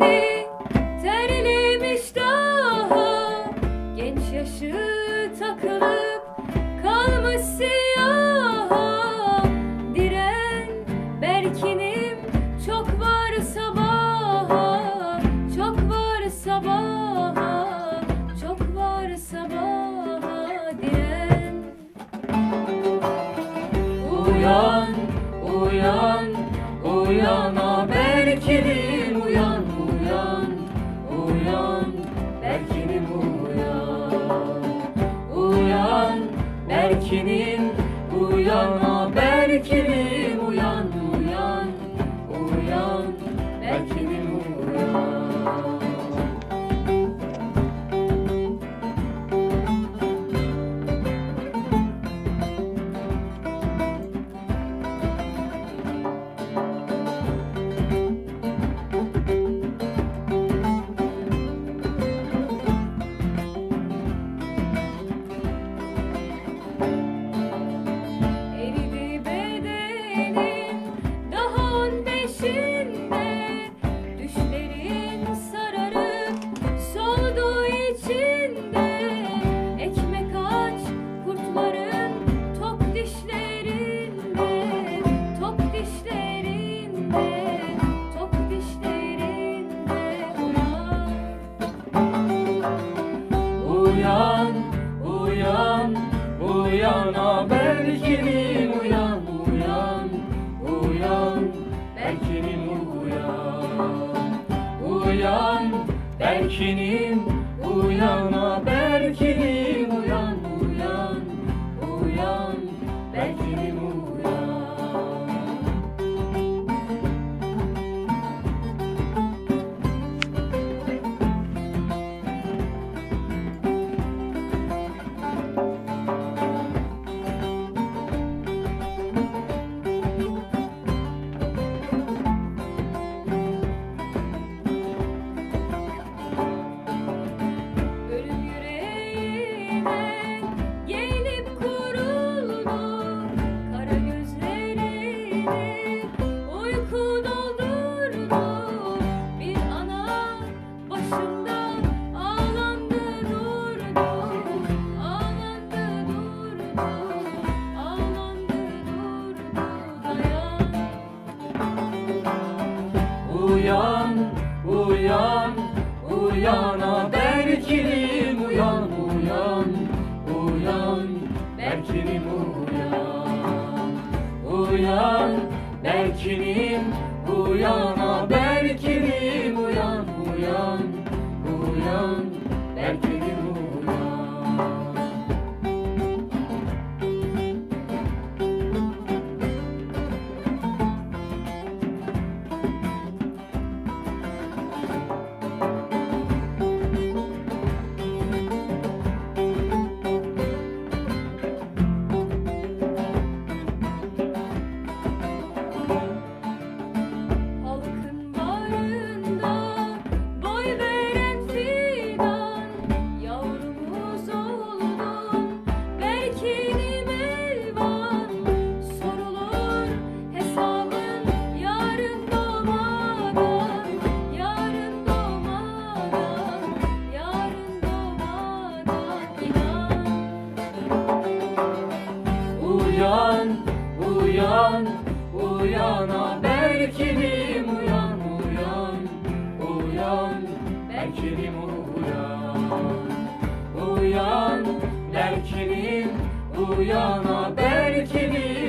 beni daha. Genç yaşı takılıp kalmış siyaha. Diren berkinim çok var sabaha. Çok var sabaha. Çok var sabaha Diren. Uyan, uyan, uyan o berkinim. Berkin'in Uyana Berkin'in uyan, uyan, uyan Aberkinim uyan, uyan, uyan Berkinim uyan, uyan Berkinim uyan Aberkinim uyan, uyan, uyan Berkinim uyan, uyan, uyan Berkinim uyan, uyan Berkinim uyan. uyan Uyan Berkinim uyan uyan Uyan Berkinim uyan. Uyan Berkinim uyan Berkinim